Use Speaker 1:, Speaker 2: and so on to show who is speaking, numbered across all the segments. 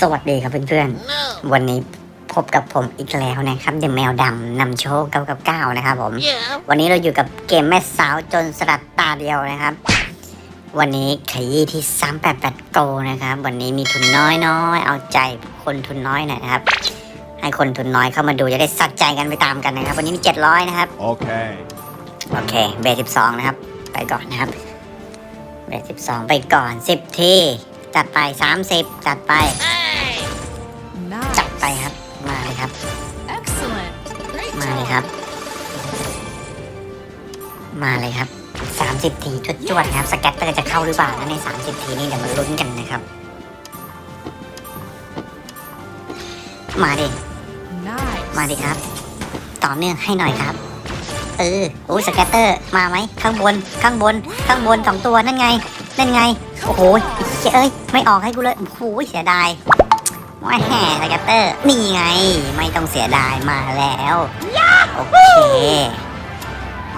Speaker 1: สวัสดีครับเพื่อนๆ วันนี้พบกับผมอีกแล้วนะครับเดแมวดำนำโชค999นะครับผม
Speaker 2: Yeah.
Speaker 1: วันนี้เราอยู่กับเกมแม่สาวจนสลัดตาเดียวนะครับ วันนี้ขยี้ที่388โกนะครับ วันนี้มีทุนน้อยน้อยๆเอาใจคนทุนน้อยหน่อยนะครับ ให้คนทุนน้อยเข้ามาดูจะได้สัดใจกันไปตามกันนะครับ วันนี้มี 700 นะครับ
Speaker 3: Okay.
Speaker 1: โอเค เบสสิบสองนะครับ ไปก่อนนะครับ เบสสิบสองไปก่อนสิบทีจัดไปสามสิบจัดไป ครับ มาเลยครับสามสิบทีจวดจวดๆครับสแกตเตอร์จะเข้าหรือเปล่านะในสามสิบทีนี่เดี๋ยวมาลุ้นกันนะครับ มาดิ
Speaker 4: Nice.
Speaker 1: มาดิครับ ต่อเนื่องให้หน่อยครับ เออโอ้ยสแกตเตอร์มาไหมข้างบน ข้างบน ข้างบนสองตัวนั่นไง นั่นไง โอ้โหไอ้เหี้ยเอ้ย ไม่ออกให้กูเลย โอ้โหเสียดายว่าแห่สแกตเตอร์นี่ไง ไม่ต้องเสียดายมาแล้ว โอเค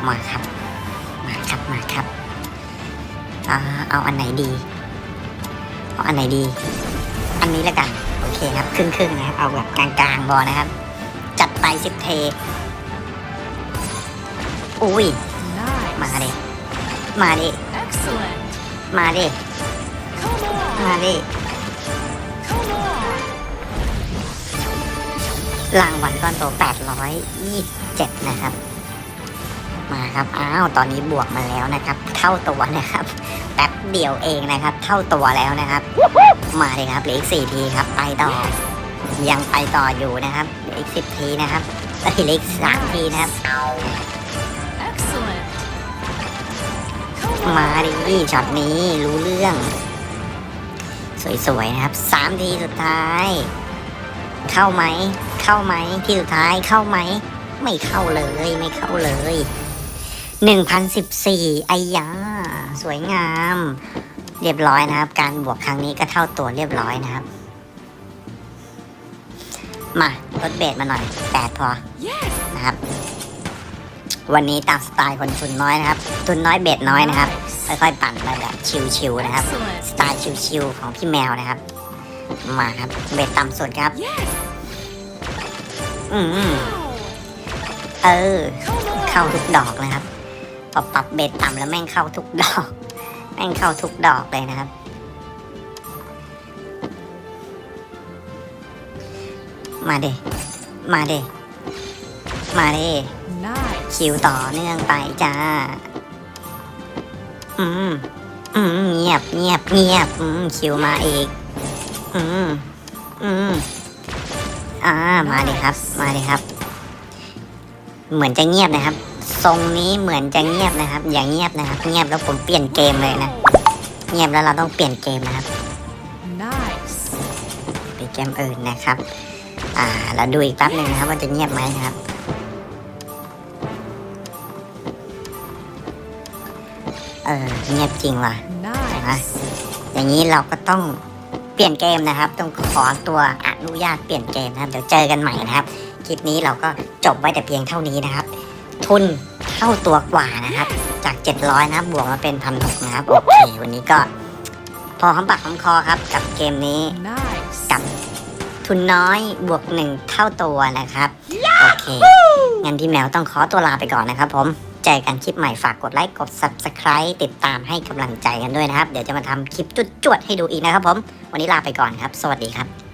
Speaker 1: มาครับ มาครับมาครับอ่าเอาอันไหนดี เอาอันไหนดี อันนี้แล้วกัน โอเคครับครึ่งครึ่งนะครับ เอาแบบกลางๆพอนะครับ จัดไปสิบเทอุ้ยมา
Speaker 4: Nice.
Speaker 1: ดิมาดิ
Speaker 4: Excellent.
Speaker 1: มาดิ
Speaker 4: Come on.
Speaker 1: มาดิ รางวัลก้อนโต827 นะครับ มาครับ อ้าว ตอนนี้บวกมาแล้วนะครับ เท่าตัวนะครับ แป๊บเดียวเองนะครับ เท่าตัวแล้วนะครับ มาเลยครับเหลืออีก4ทีครับ ไปต่อ ยังไปต่ออยู่นะครับเหลืออีก 10 ทีนะครับเอ้ยเหลืออีก3ทีนะครับ
Speaker 4: Excellent.
Speaker 1: มาดิช็อตนี้รู้เรื่อง สวยๆนะครับสามทีสุดท้าย เข้าไหม เข้าไหมที่สุดท้ายเข้าไหม ไม่เข้าเลยไม่เข้าเลยหนึ่งพันสิบสี่ไอยาสวยงาม เรียบร้อยนะครับ การบวกครั้งนี้ก็เท่าตัวเรียบร้อยนะครับ มาลดเบสมาหน่อยแปดพอ
Speaker 4: Yes.
Speaker 1: นะครับ วันนี้ตามสไตล์คนทุนน้อยนะครับ ทุนน้อยเบ็ดน้อยนะครับ ค่อยๆปั่นไปแบบชิวๆนะครับ สไตล์ชิวๆของพี่แมวนะครับ มาครับ เบ็ดต่ำสุดครับ
Speaker 4: Yes.
Speaker 1: อืม
Speaker 4: Wow.
Speaker 1: เออ
Speaker 4: Come on.
Speaker 1: เข้าทุกดอกนะครับพอปรับเบ็ดต่ำแล้วแม่งเข้าทุกดอก แม่งเข้าทุกดอกเลยนะครับ มาเดมาเดมาเด
Speaker 4: Nice.
Speaker 1: คิวต่อเนื่องไปจ้า อืม อืม เงียบ เงียบ เงียบ อืม คิวมาอีก อืมอืมอ่า มาเลยครับ มาเลยครับ เหมือนจะเงียบนะครับ ทรงนี้เหมือนจะเงียบนะครับ อย่าเงียบนะครับ เงียบแล้วผมเปลี่ยนเกมเลยนะ เงียบแล้วเราต้องเปลี่ยนเกมนะครับ
Speaker 4: Nice.
Speaker 1: ไปเกมอื่นนะครับ อ่า เราดูอีกแป๊บหนึ่งนะครับว่าจะเงียบไหมนะครับ เออ เงียบจริงว่ะ
Speaker 4: Nice.
Speaker 1: อย่างนี้เราก็ต้อง เปลี่ยนเกมนะครับต้องขอตัวอนุญาตเปลี่ยนเกมนะครับเดี๋ยวเจอกันใหม่นะครับคลิปนี้เราก็จบไว้แต่เพียงเท่านี้นะครับ ทุนเท่าตัวกว่านะครับ จาก 700นะครับบวกมาเป็นพันหกนะครับโอเควันนี้ก็พอหอมปากหอมคอครับ กับเกมนี้
Speaker 4: Nice.
Speaker 1: กับทุนน้อยบวกหนึ่งเท่าตัวนะครับ โอเคงั้นพี่แมวต้องขอตัวลาไปก่อนนะครับผม จกันคลิปใหม่ฝากกดไลค์กด subscribe ติดตามให้กำลังใจกันด้วยนะครับ เดี๋ยวจะมาทำคลิปจุดจวดๆให้ดูอีกนะครับผม วันนี้ลาไปก่อนครับ สวัสดีครับ